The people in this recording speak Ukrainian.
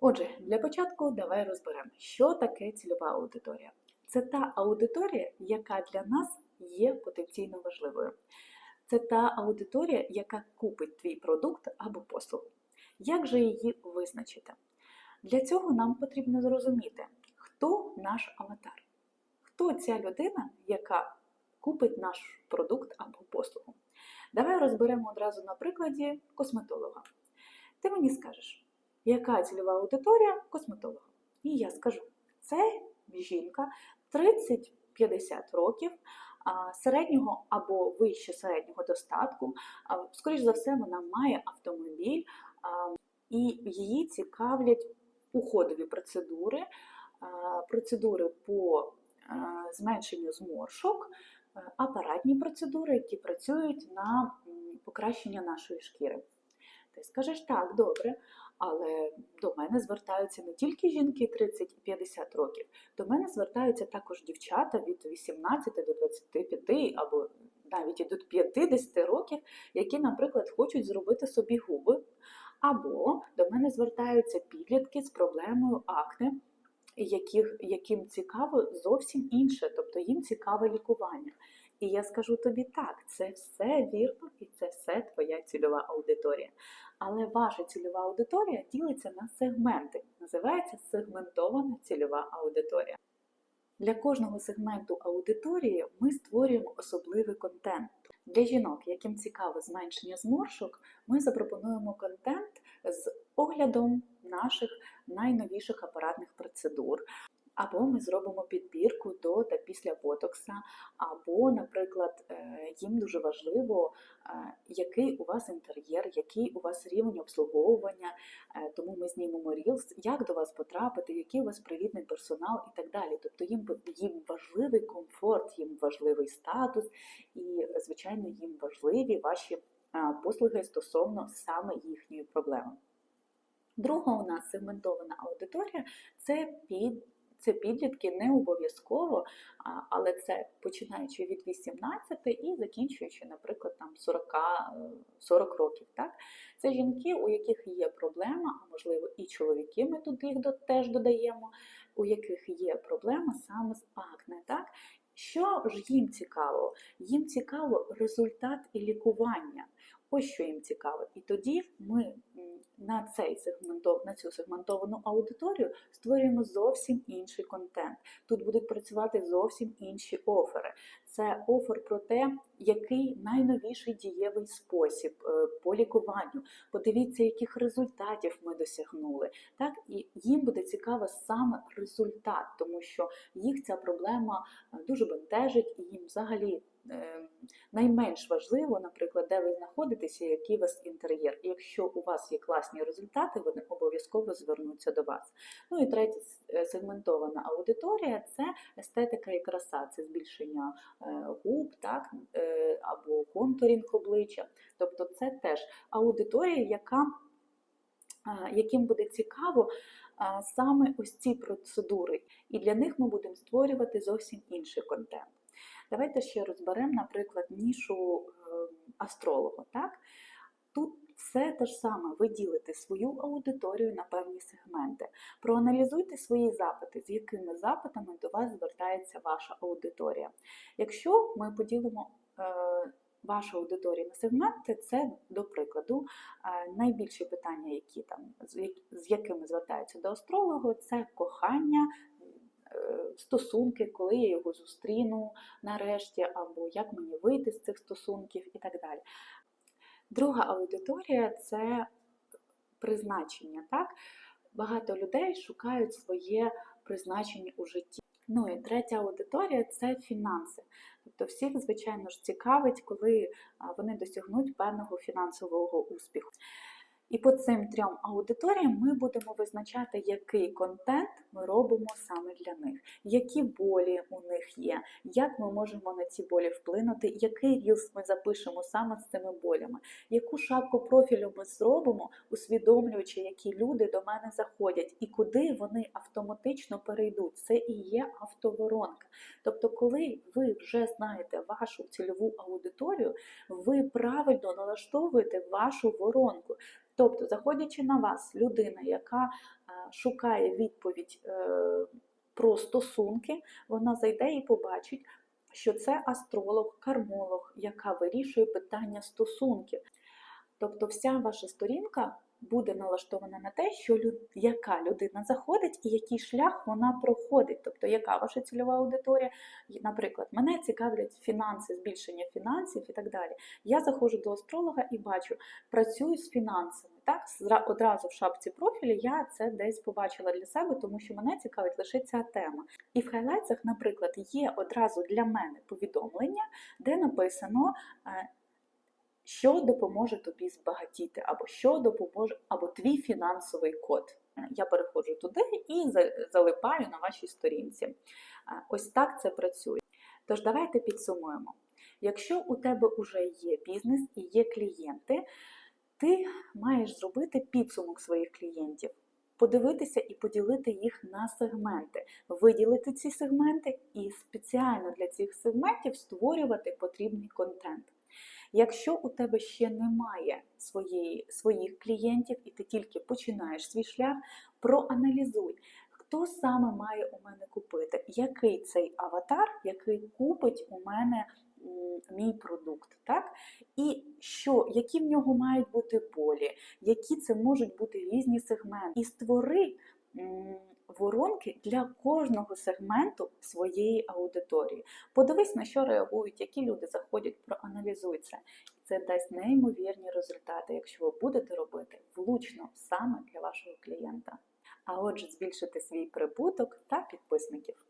Отже, для початку давай розберемо, що таке цільова аудиторія. Це та аудиторія, яка для нас є потенційно важливою. Це та аудиторія, яка купить твій продукт або послугу. Як же її визначити? Для цього нам потрібно зрозуміти, хто наш аватар, хто ця людина, яка купить наш продукт або послугу. Давай розберемо одразу на прикладі косметолога. Ти мені скажеш, яка цільова аудиторія косметолога? І я скажу: це жінка 30-50 років. Середнього або вище середнього достатку, скоріш за все, вона має автомобіль, і її цікавлять уходові процедури, процедури по зменшенню зморшок, апаратні процедури, які працюють на покращення нашої шкіри. Ти скажеш так, добре, але до мене звертаються не тільки жінки 30 і 50 років, до мене звертаються також дівчата від 18 до 25 або навіть і до 50 років, які, наприклад, хочуть зробити собі губи. Або до мене звертаються підлітки з проблемою акне, яких, яким цікаво зовсім інше, тобто їм цікаве лікування. І я скажу тобі так, це все вірно і це все твоя цільова аудиторія. Але ваша цільова аудиторія ділиться на сегменти. Називається сегментована цільова аудиторія. Для кожного сегменту аудиторії ми створюємо особливий контент. Для жінок, яким цікаво зменшення зморшок, ми запропонуємо контент з оглядом наших найновіших апаратних процедур. Або ми зробимо підбірку до та після ботокса, або, наприклад, е, їм дуже важливо, е, який у вас інтер'єр, який у вас рівень обслуговування, е, тому ми знімемо рілс, як до вас потрапити, який у вас привітний персонал і так далі. Тобто їм, їм важливий комфорт, їм важливий статус, і, звичайно, їм важливі ваші послуги стосовно саме їхньої проблеми. Друга у нас сегментована аудиторія це під це підлітки не обов'язково, але це починаючи від 18 і закінчуючи, наприклад, там 40, е, 40 років. Так? Це жінки, у яких є проблема, а можливо і чоловіки, ми тут їх теж додаємо, у яких є проблема саме з акне. Так? Що ж їм цікаво? Їм цікаво результат і лікування. Ось що їм цікаво. І тоді ми на, цей сегментов, на цю сегментовану аудиторію створюємо зовсім інший контент. Тут будуть працювати зовсім інші офери. Це офер про те, який найновіший дієвий спосіб е, по лікуванню. Подивіться, яких результатів ми досягнули. Так, і їм буде цікаво саме результат, тому що їх ця проблема е, дуже бентежить і їм взагалі. Е, Найменш важливо, наприклад, де ви знаходитеся, який у вас інтер'єр. Якщо у вас є класні результати, вони обов'язково звернуться до вас. Ну і третя е, сегментована аудиторія це естетика і краса, це збільшення е, губ, так, е, або контурінг обличчя. Тобто це теж аудиторія, яка, яким буде цікаво саме ось ці процедури. І для них ми будемо створювати зовсім інший контент. Давайте ще розберемо, наприклад, нішу е, астролога. Так? Тут все те ж саме, ви ділите свою аудиторію на певні сегменти. Проаналізуйте свої запити, з якими запитами до вас звертається ваша аудиторія. Якщо ми поділимо е, вашу аудиторію на сегменти, це, до прикладу, е, найбільші питання, які там, з якими звертаються до астролога, це кохання. Стосунки, коли я його зустріну нарешті, або як мені вийти з цих стосунків і так далі. Друга аудиторія це призначення. Так? Багато людей шукають своє призначення у житті. Ну і третя аудиторія це фінанси. Тобто всіх, звичайно ж, цікавить, коли вони досягнуть певного фінансового успіху. І по цим трьом аудиторіям ми будемо визначати, який контент ми робимо саме для них, які болі у них є, як ми можемо на ці болі вплинути, який рілс ми запишемо саме з цими болями, яку шапку профілю ми зробимо, усвідомлюючи, які люди до мене заходять і куди вони автоматично перейдуть. Це і є автоворонка. Тобто, коли ви вже знаєте вашу цільову аудиторію, ви правильно налаштовуєте вашу воронку. Тобто, заходячи на вас, людина, яка е, шукає відповідь е, про стосунки, вона зайде і побачить, що це астролог, кармолог, яка вирішує питання стосунків. Тобто, вся ваша сторінка буде налаштована на те, що лю- яка людина заходить і який шлях вона проходить. Тобто, яка ваша цільова аудиторія. Наприклад, мене цікавлять фінанси, збільшення фінансів і так далі. Я заходжу до астролога і бачу, працюю з фінансами. Так, одразу в шапці профілю я це десь побачила для себе, тому що мене цікавить лише ця тема. І в хайлайтсах, наприклад, є одразу для мене повідомлення, де написано. Е, що допоможе тобі збагатіти, або що допоможе, або твій фінансовий код. Я переходжу туди і за- залипаю на вашій сторінці. Ось так це працює. Тож давайте підсумуємо. Якщо у тебе вже є бізнес і є клієнти, ти маєш зробити підсумок своїх клієнтів, подивитися і поділити їх на сегменти, виділити ці сегменти і спеціально для цих сегментів створювати потрібний контент. Якщо у тебе ще немає своєї, своїх клієнтів і ти тільки починаєш свій шлях, проаналізуй, хто саме має у мене купити, який цей аватар, який купить у мене мій продукт, так? І що, які в нього мають бути болі, які це можуть бути різні сегменти. І створи воронки для кожного сегменту своєї аудиторії. Подивись, на що реагують, які люди заходять, проаналізуй це. Це дасть неймовірні результати, якщо ви будете робити влучно саме для вашого клієнта. А отже, збільшити свій прибуток та підписників.